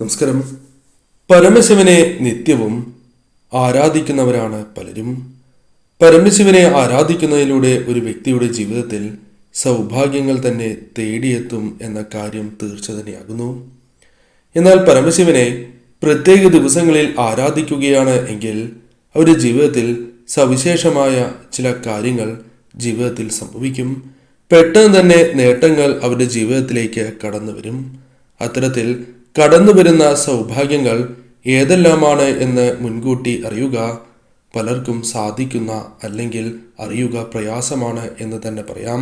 നമസ്കാരം. പരമശിവനെ നിത്യവും ആരാധിക്കുന്നവരാണ് പലരും. പരമശിവനെ ആരാധിക്കുന്നതിലൂടെ ഒരു വ്യക്തിയുടെ ജീവിതത്തിൽ സൗഭാഗ്യങ്ങൾ തന്നെ തേടിയെത്തും എന്ന കാര്യം തീർച്ച തന്നെയാകുന്നു. എന്നാൽ പരമശിവനെ പ്രത്യേക ദിവസങ്ങളിൽ ആരാധിക്കുകയാണ് എങ്കിൽ അവരുടെ ജീവിതത്തിൽ സവിശേഷമായ ചില കാര്യങ്ങൾ ജീവിതത്തിൽ സംഭവിക്കും. പെട്ടെന്ന് തന്നെ നേട്ടങ്ങൾ അവരുടെ ജീവിതത്തിലേക്ക് കടന്നു വരും അത്തരത്തിൽ കടന്നു വരുന്ന സൗഭാഗ്യങ്ങൾ ഏതെല്ലാമാണ് എന്ന് മുൻകൂട്ടി അറിയുക. പലർക്കും സാധിക്കുന്ന അല്ലെങ്കിൽ അറിയുക പ്രയാസമാണ് എന്ന് തന്നെ പറയാം.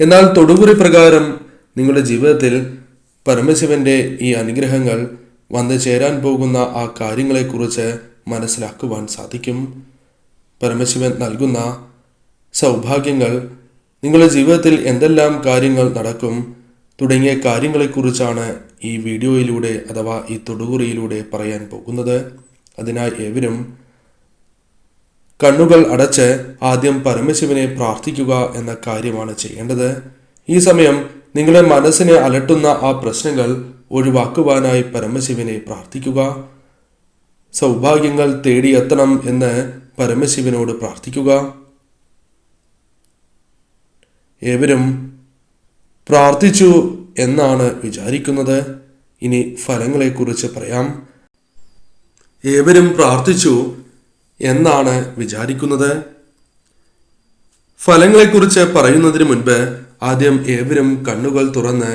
എന്നാൽ തൊടുപുരി പ്രകാരം നിങ്ങളുടെ ജീവിതത്തിൽ പരമശിവന്റെ ഈ അനുഗ്രഹങ്ങൾ വന്നു ചേരാൻ പോകുന്ന ആ കാര്യങ്ങളെക്കുറിച്ച് മനസ്സിലാക്കുവാൻ സാധിക്കും. പരമശിവൻ നൽകുന്ന സൗഭാഗ്യങ്ങൾ നിങ്ങളുടെ ജീവിതത്തിൽ എന്തെല്ലാം കാര്യങ്ങൾ നടക്കും തുടങ്ങിയ കാര്യങ്ങളെക്കുറിച്ചാണ് ഈ വീഡിയോയിലൂടെ അഥവാ ഈ തൊടുകുറിയിലൂടെ പറയാൻ പോകുന്നത്. അതിനായി ഏവരും കണ്ണുകൾ അടച്ച് ആദ്യം പരമശിവനെ പ്രാർത്ഥിക്കുക എന്ന കാര്യമാണ് ചെയ്യേണ്ടത്. ഈ സമയം നിങ്ങളുടെ മനസ്സിനെ അലട്ടുന്ന ആ പ്രശ്നങ്ങൾ ഒഴിവാക്കുവാനായി പരമശിവനെ പ്രാർത്ഥിക്കുക. സൗഭാഗ്യങ്ങൾ തേടിയെത്തണം എന്ന് പരമശിവനോട് പ്രാർത്ഥിക്കുക. ഏവരും പ്രാർത്ഥിച്ചു എന്നാണ് വിചാരിക്കുന്നത്. ഇനി ഫലങ്ങളെക്കുറിച്ച് പറയാം. ഏവരും പ്രാർത്ഥിച്ചു എന്നാണ് വിചാരിക്കുന്നത്. ഫലങ്ങളെക്കുറിച്ച് പറയുന്നതിന് മുൻപ് ആദ്യം ഏവരും കണ്ണുകൾ തുറന്ന്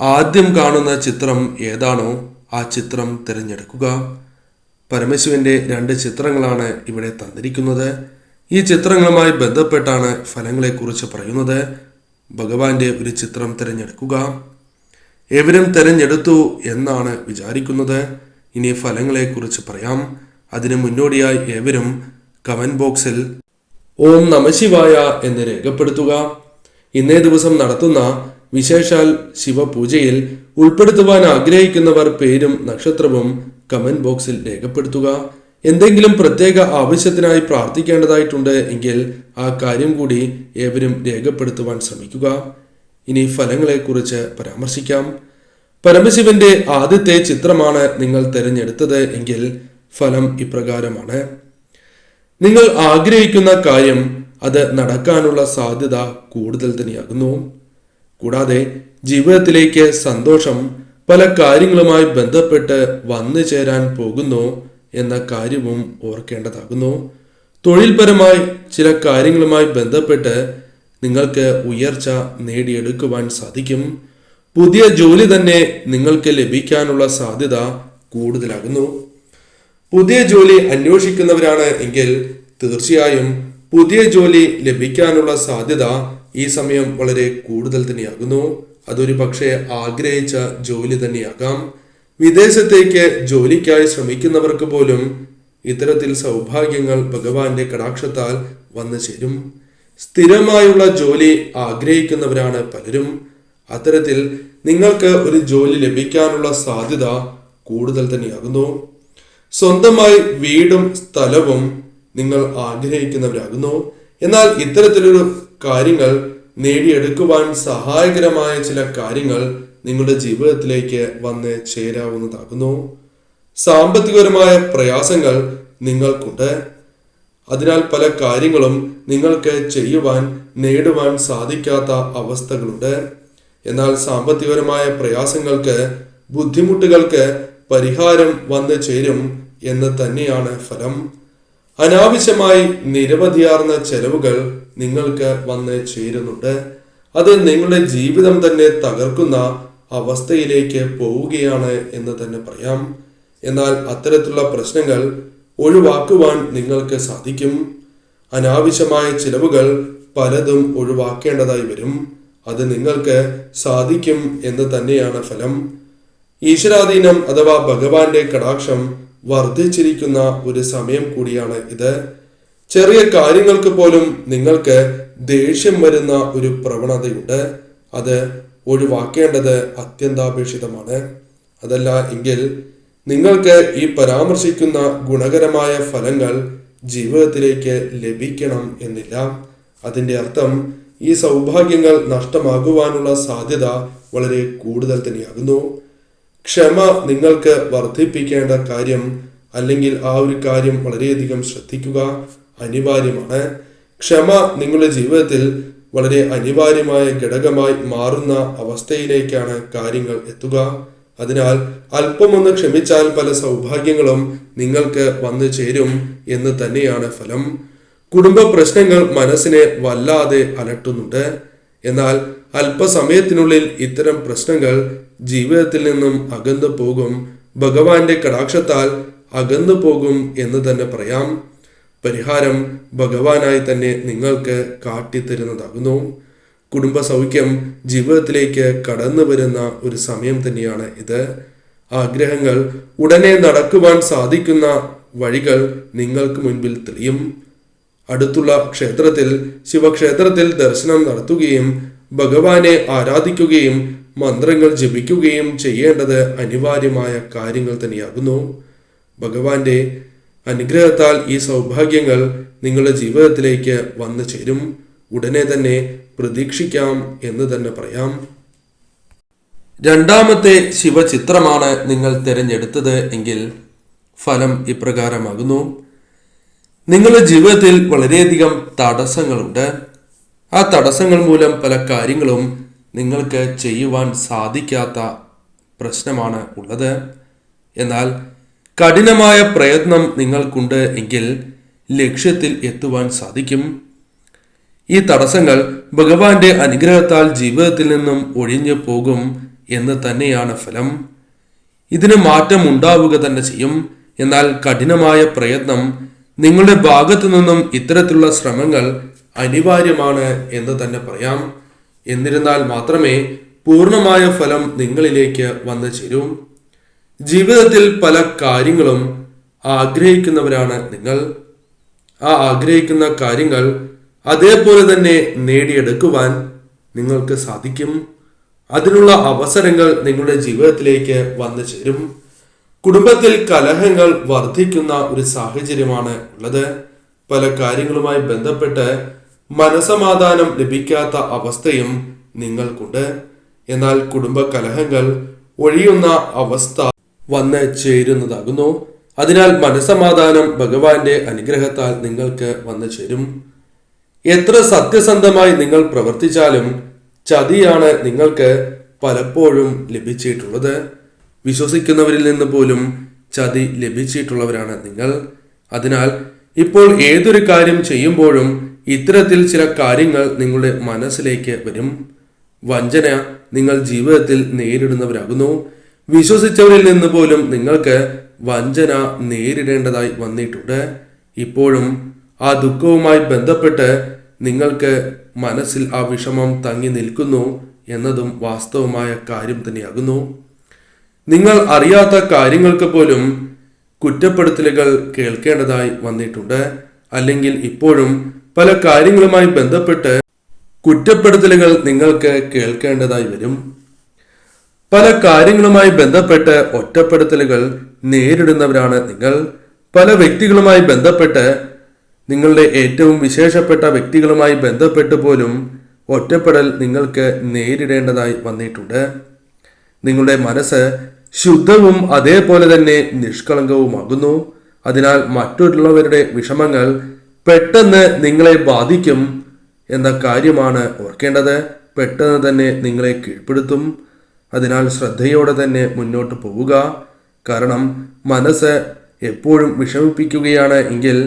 ആദ്യം കാണുന്ന ചിത്രം ഏതാണോ ആ ചിത്രം തിരഞ്ഞെടുക്കുക. പരമശിവന്റെ രണ്ട് ചിത്രങ്ങളാണ് ഇവിടെ തന്നിരിക്കുന്നത്. ഈ ചിത്രങ്ങളുമായി ബന്ധപ്പെട്ടാണ് ഫലങ്ങളെക്കുറിച്ച് പറയുന്നത്. ഭഗവാന്റെ ഒരു ചിത്രം തിരഞ്ഞെടുക്കുക. എവരും തിരഞ്ഞെടുത്തു എന്നാണ് വിചാരിക്കുന്നത്. ഇനി ഫലങ്ങളെക്കുറിച്ച് പറയാം. അതിന് മുന്നോടിയായി ഏവരും കമന്റ് ബോക്സിൽ ഓം നമശിവായ എന്ന് രേഖപ്പെടുത്തുക. ഇന്നേ ദിവസം നടത്തുന്ന വിശേഷാൽ ശിവപൂജയിൽ ഉൾപ്പെടുത്തുവാൻ ആഗ്രഹിക്കുന്നവർ പേരും നക്ഷത്രവും കമന്റ് ബോക്സിൽ രേഖപ്പെടുത്തുക. എന്തെങ്കിലും പ്രത്യേക ആവശ്യത്തിനായി പ്രാർത്ഥിക്കേണ്ടതായിട്ടുണ്ട് എങ്കിൽ ആ കാര്യം കൂടി ഏവരും രേഖപ്പെടുത്തുവാൻ ശ്രമിക്കുക. ഇനി ഫലങ്ങളെക്കുറിച്ച് പരാമർശിക്കാം. പരമശിവന്റെ ആദ്യത്തെ ചിത്രമാണ് നിങ്ങൾ തിരഞ്ഞെടുത്തത് എങ്കിൽ ഫലം ഇപ്രകാരമാണ്. നിങ്ങൾ ആഗ്രഹിക്കുന്ന കാര്യം അത് നടക്കാനുള്ള സാധ്യത കൂടുതൽ തന്നെയാകുന്നു. കൂടാതെ ജീവിതത്തിലേക്ക് സന്തോഷം പല കാര്യങ്ങളുമായി ബന്ധപ്പെട്ട് വന്നു ചേരാൻ പോകുന്നു. എന്ന കാര്യവും ഓർക്കേണ്ടതാകുന്നു. തൊഴിൽപരമായി ചില കാര്യങ്ങളുമായി ബന്ധപ്പെട്ട് നിങ്ങൾക്ക് ഉയർച്ച നേടിയെടുക്കുവാൻ സാധിക്കും. പുതിയ ജോലി തന്നെ നിങ്ങൾക്ക് ലഭിക്കാനുള്ള സാധ്യത കൂടുതലാകുന്നു. പുതിയ ജോലി അന്വേഷിക്കുന്നവരാണ് എങ്കിൽ തീർച്ചയായും പുതിയ ജോലി ലഭിക്കാനുള്ള സാധ്യത ഈ സമയം വളരെ കൂടുതൽ തന്നെയാകുന്നു. അതൊരു പക്ഷേ ആഗ്രഹിച്ച ജോലി തന്നെയാകാം. വിദേശത്തേക്ക് ജോലിക്കായി ശ്രമിക്കുന്നവർക്ക് പോലും ഇത്തരത്തിൽ സൗഭാഗ്യങ്ങൾ ഭഗവാന്റെ കടാക്ഷത്താൽ വന്നു ചേരും. സ്ഥിരമായുള്ള ജോലി ആഗ്രഹിക്കുന്നവരാണ് പലരും. അത്തരത്തിൽ നിങ്ങൾക്ക് ഒരു ജോലി ലഭിക്കാനുള്ള സാധ്യത കൂടുതൽ തന്നെയാകുന്നു. സ്വന്തമായി വീടും സ്ഥലവും നിങ്ങൾ ആഗ്രഹിക്കുന്നവരാകുന്നു. എന്നാൽ ഇത്തരത്തിലൊരു കാര്യങ്ങൾ നേടിയെടുക്കുവാൻ സഹായകരമായ ചില കാര്യങ്ങൾ നിങ്ങളുടെ ജീവിതത്തിലേക്ക് വന്ന് ചേരാവുന്നതാകുന്നു. സാമ്പത്തികപരമായ പ്രയാസങ്ങൾ നിങ്ങൾക്കുണ്ട്. അതിനാൽ പല കാര്യങ്ങളും നിങ്ങൾക്ക് ചെയ്യുവാൻ നേടുവാൻ സാധിക്കാത്ത അവസ്ഥകളുണ്ട്. എന്നാൽ സാമ്പത്തികപരമായ പ്രയാസങ്ങൾക്ക് ബുദ്ധിമുട്ടുകൾക്ക് പരിഹാരം വന്നു ചേരും എന്ന് തന്നെയാണ് ഫലം. അനാവശ്യമായി നിരവധിയാർന്ന ചെലവുകൾ നിങ്ങൾക്ക് വന്ന് ചേരുന്നുണ്ട്. അത് നിങ്ങളുടെ ജീവിതം തന്നെ തകർക്കുന്ന അവസ്ഥയിലേക്ക് പോവുകയാണ് എന്ന് തന്നെ പറയാം. എന്നാൽ അത്തരത്തിലുള്ള പ്രശ്നങ്ങൾ ഒഴിവാക്കുവാൻ നിങ്ങൾക്ക് സാധിക്കും. അനാവശ്യമായ ചിലവുകൾ പലതും ഒഴിവാക്കേണ്ടതായി വരും. അത് നിങ്ങൾക്ക് സാധിക്കും എന്ന് തന്നെയാണ് ഫലം. ഈശ്വരാധീനം അഥവാ ഭഗവാന്റെ കടാക്ഷം വർദ്ധിച്ചിരിക്കുന്ന ഒരു സമയം കൂടിയാണ് ഇത്. ചെറിയ കാര്യങ്ങൾക്ക് പോലും നിങ്ങൾക്ക് ദേഷ്യം വരുന്ന ഒരു പ്രവണതയുണ്ട്. അത് ഒഴിവാക്കേണ്ടത് അത്യന്താപേക്ഷിതമാണ്. അതല്ല എങ്കിൽ നിങ്ങൾക്ക് ഈ പരാമർശിക്കുന്ന ഗുണകരമായ ഫലങ്ങൾ ജീവിതത്തിലേക്ക് ലഭിക്കണം എന്നില്ല. അതിന്റെ അർത്ഥം ഈ സൗഭാഗ്യങ്ങൾ നഷ്ടമാകുവാനുള്ള സാധ്യത വളരെ കൂടുതൽ തന്നെയാകുന്നു. ക്ഷമ നിങ്ങൾക്ക് വർദ്ധിപ്പിക്കേണ്ട കാര്യം അല്ലെങ്കിൽ ആ ഒരു കാര്യം വളരെയധികം ശ്രദ്ധിക്കുക അനിവാര്യമാണ്. ക്ഷമ നിങ്ങളുടെ ജീവിതത്തിൽ വളരെ അനിവാര്യമായ ഘടകമായി മാറുന്ന അവസ്ഥയിലേക്കാണ് കാര്യങ്ങൾ എത്തുക. അതിനാൽ അല്പമൊന്ന് ക്ഷമിച്ചാൽ പല സൗഭാഗ്യങ്ങളും നിങ്ങൾക്ക് വന്നു ചേരും എന്ന് തന്നെയാണ് ഫലം. കുടുംബ പ്രശ്നങ്ങൾ മനസ്സിനെ വല്ലാതെ അലട്ടുന്നുണ്ട്. എന്നാൽ അല്പസമയത്തിനുള്ളിൽ ഇത്തരം പ്രശ്നങ്ങൾ ജീവിതത്തിൽ നിന്നും അകന്നു പോകും. ഭഗവാന്റെ കടാക്ഷത്താൽ അകന്നു പോകും എന്ന് തന്നെ പറയാം. പരിഹാരം ഭഗവാനായി തന്നെ നിങ്ങൾക്ക് കാട്ടിത്തരുന്നതാകുന്നു. കുടുംബ സൗഖ്യം ജീവിതത്തിലേക്ക് കടന്നു വരുന്ന ഒരു സമയം തന്നെയാണ് ഇത്. ആഗ്രഹങ്ങൾ ഉടനെ നടക്കുവാൻ സാധിക്കുന്ന വഴികൾ നിങ്ങൾക്ക് മുൻപിൽ തെളിയും. അടുത്തുള്ള ക്ഷേത്രത്തിൽ ശിവക്ഷേത്രത്തിൽ ദർശനം നടത്തുകയും ഭഗവാനെ ആരാധിക്കുകയും മന്ത്രങ്ങൾ ജപിക്കുകയും ചെയ്യേണ്ടത് അനിവാര്യമായ കാര്യങ്ങൾ തന്നെയാകുന്നു. ഭഗവാന്റെ അനുഗ്രഹത്താൽ ഈ സൗഭാഗ്യങ്ങൾ നിങ്ങളുടെ ജീവിതത്തിലേക്ക് വന്നു ചേരും. ഉടനെ തന്നെ പ്രതീക്ഷിക്കാം എന്ന് തന്നെ പറയാം. രണ്ടാമത്തെ ശിവചിത്രമാണ് നിങ്ങൾ തിരഞ്ഞെടുത്തത് എങ്കിൽ ഫലം ഇപ്രകാരമാകുന്നു. നിങ്ങളുടെ ജീവിതത്തിൽ വളരെയധികം തടസ്സങ്ങളുണ്ട്. ആ തടസ്സങ്ങൾ മൂലം പല കാര്യങ്ങളും നിങ്ങൾക്ക് ചെയ്യുവാൻ സാധിക്കാത്ത പ്രശ്നമാണ് ഉള്ളത്. എന്നാൽ കഠിനമായ പ്രയത്നം നിങ്ങൾക്കുണ്ട് എങ്കിൽ ലക്ഷ്യത്തിൽ എത്തുവാൻ സാധിക്കും. ഈ തടസ്സങ്ങൾ ഭഗവാന്റെ അനുഗ്രഹത്താൽ ജീവിതത്തിൽ നിന്നും ഒഴിഞ്ഞു പോകും എന്ന് തന്നെയാണ് ഫലം. ഇതിന് മാറ്റം ഉണ്ടാവുക തന്നെ ചെയ്യും. എന്നാൽ കഠിനമായ പ്രയത്നം നിങ്ങളുടെ ഭാഗത്തു നിന്നും ഇത്തരത്തിലുള്ള ശ്രമങ്ങൾ അനിവാര്യമാണ് എന്ന് തന്നെ പറയാം. എന്നിരുന്നാൽ മാത്രമേ പൂർണമായ ഫലം നിങ്ങളിലേക്ക് വന്നു ചേരൂ. ജീവിതത്തിൽ പല കാര്യങ്ങളും ആഗ്രഹിക്കുന്നവരാണ് നിങ്ങൾ. ആ ആഗ്രഹിക്കുന്ന കാര്യങ്ങൾ അതേപോലെ തന്നെ നേടിയെടുക്കുവാൻ നിങ്ങൾക്ക് സാധിക്കും. അതിനുള്ള അവസരങ്ങൾ നിങ്ങളുടെ ജീവിതത്തിലേക്ക് വന്നു ചേരും. കുടുംബത്തിൽ കലഹങ്ങൾ വർദ്ധിക്കുന്ന ഒരു സാഹചര്യമാണ് ഉള്ളത്. പല കാര്യങ്ങളുമായി ബന്ധപ്പെട്ട് മനസമാധാനം ലഭിക്കാത്ത അവസ്ഥയും നിങ്ങൾക്കുണ്ട്. എന്നാൽ കുടുംബ കലഹങ്ങൾ ഒഴിയുന്ന അവസ്ഥ വന്ന് ചേരുന്നതാകുന്നു. അതിനാൽ മനസമാധാനം ഭഗവാന്റെ അനുഗ്രഹത്താൽ നിങ്ങൾക്ക് വന്നു ചേരും. എത്ര സത്യസന്ധമായി നിങ്ങൾ പ്രവർത്തിച്ചാലും ചതിയാണ് നിങ്ങൾക്ക് പലപ്പോഴും ലഭിച്ചിട്ടുള്ളത്. വിശ്വസിക്കുന്നവരിൽ നിന്ന് പോലും ചതി ലഭിച്ചിട്ടുള്ളവരാണ് നിങ്ങൾ. അതിനാൽ ഇപ്പോൾ ഏതൊരു കാര്യം ചെയ്യുമ്പോഴും ഇത്തരത്തിൽ ചില കാര്യങ്ങൾ നിങ്ങളുടെ മനസ്സിലേക്ക് വരും. വഞ്ചന നിങ്ങൾ ജീവിതത്തിൽ നേരിടുന്നവരാകുന്നു. വിശ്വസിച്ചവരിൽ നിന്ന് പോലും നിങ്ങൾക്ക് വഞ്ചന നേരിടേണ്ടതായി വന്നിട്ടുണ്ട്. ഇപ്പോഴും ആ ദുഃഖവുമായി ബന്ധപ്പെട്ട് നിങ്ങൾക്ക് മനസ്സിൽ ആ വിഷമം തങ്ങി നിൽക്കുന്നു എന്നതും വാസ്തവമായ കാര്യം തന്നെയാകുന്നു. നിങ്ങൾ അറിയാത്ത കാര്യങ്ങൾക്ക് പോലും കുറ്റപ്പെടുത്തലുകൾ കേൾക്കേണ്ടതായി വന്നിട്ടുണ്ട്. അല്ലെങ്കിൽ ഇപ്പോഴും പല കാര്യങ്ങളുമായി ബന്ധപ്പെട്ട് കുറ്റപ്പെടുത്തലുകൾ നിങ്ങൾക്ക് കേൾക്കേണ്ടതായി വരും. പല കാര്യങ്ങളുമായി ബന്ധപ്പെട്ട് ഒറ്റപ്പെടുത്തലുകൾ നേരിടുന്നവരാണ് നിങ്ങൾ. പല വ്യക്തികളുമായി ബന്ധപ്പെട്ട് നിങ്ങളുടെ ഏറ്റവും വിശേഷപ്പെട്ട വ്യക്തികളുമായി ബന്ധപ്പെട്ട് പോലും ഒറ്റപ്പെടൽ നിങ്ങൾക്ക് നേരിടേണ്ടതായി വന്നിട്ടുണ്ട്. നിങ്ങളുടെ മനസ്സ് ശുദ്ധവും അതേപോലെ തന്നെ നിഷ്കളങ്കവുമാകുന്നു. അതിനാൽ മറ്റുള്ളവരുടെ വിഷമങ്ങൾ പെട്ടെന്ന് നിങ്ങളെ ബാധിക്കും എന്ന കാര്യമാണ് ഓർക്കേണ്ടത്. പെട്ടെന്ന് തന്നെ നിങ്ങളെ കീഴ്പ്പെടുത്തും. അതിനാൽ ശ്രദ്ധയോടെ തന്നെ മുന്നോട്ട് പോവുക. കാരണം മനസ്സ് എപ്പോഴും വിഷമിപ്പിക്കുകയാണ് എങ്കിൽ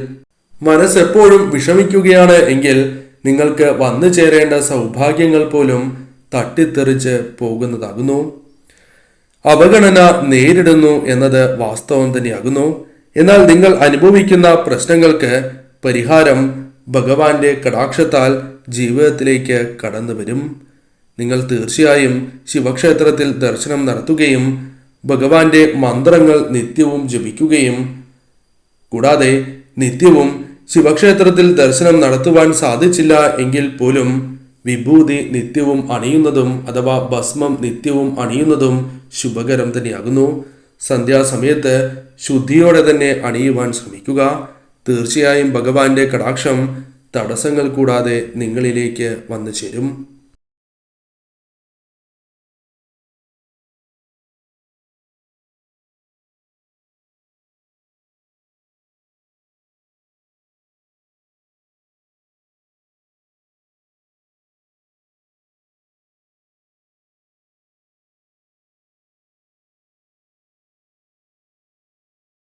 മനസ്സ് എപ്പോഴും വിഷമിക്കുകയാണ് എങ്കിൽ നിങ്ങൾക്ക് വന്നു ചേരേണ്ട സൗഭാഗ്യങ്ങൾ പോലും തട്ടിത്തെറിച്ച് പോകുന്നതാകുന്നു. അവഗണന നേരിടുന്നു എന്നത് വാസ്തവം തന്നെയാകുന്നു. എന്നാൽ നിങ്ങൾ അനുഭവിക്കുന്ന പ്രശ്നങ്ങൾക്ക് പരിഹാരം ഭഗവാന്റെ കടാക്ഷത്താൽ ജീവിതത്തിലേക്ക് കടന്നു വരും നിങ്ങൾ തീർച്ചയായും ശിവക്ഷേത്രത്തിൽ ദർശനം നടത്തുകയും ഭഗവാന്റെ മന്ത്രങ്ങൾ നിത്യവും ജപിക്കുകയും കൂടാതെ നിത്യവും ശിവക്ഷേത്രത്തിൽ ദർശനം നടത്തുവാൻ സാധിച്ചില്ല എങ്കിൽ പോലും വിഭൂതി നിത്യവും അണിയുന്നതും അഥവാ ഭസ്മം നിത്യവും അണിയുന്നതും ശുഭകരം തന്നെയാകുന്നു. സന്ധ്യാസമയത്ത് ശുദ്ധിയോടെ തന്നെ അണിയുവാൻ ശ്രമിക്കുക. തീർച്ചയായും ഭഗവാന്റെ കടാക്ഷം തടസ്സങ്ങൾ കൂടാതെ നിങ്ങളിലേക്ക് വന്നു ചേരും.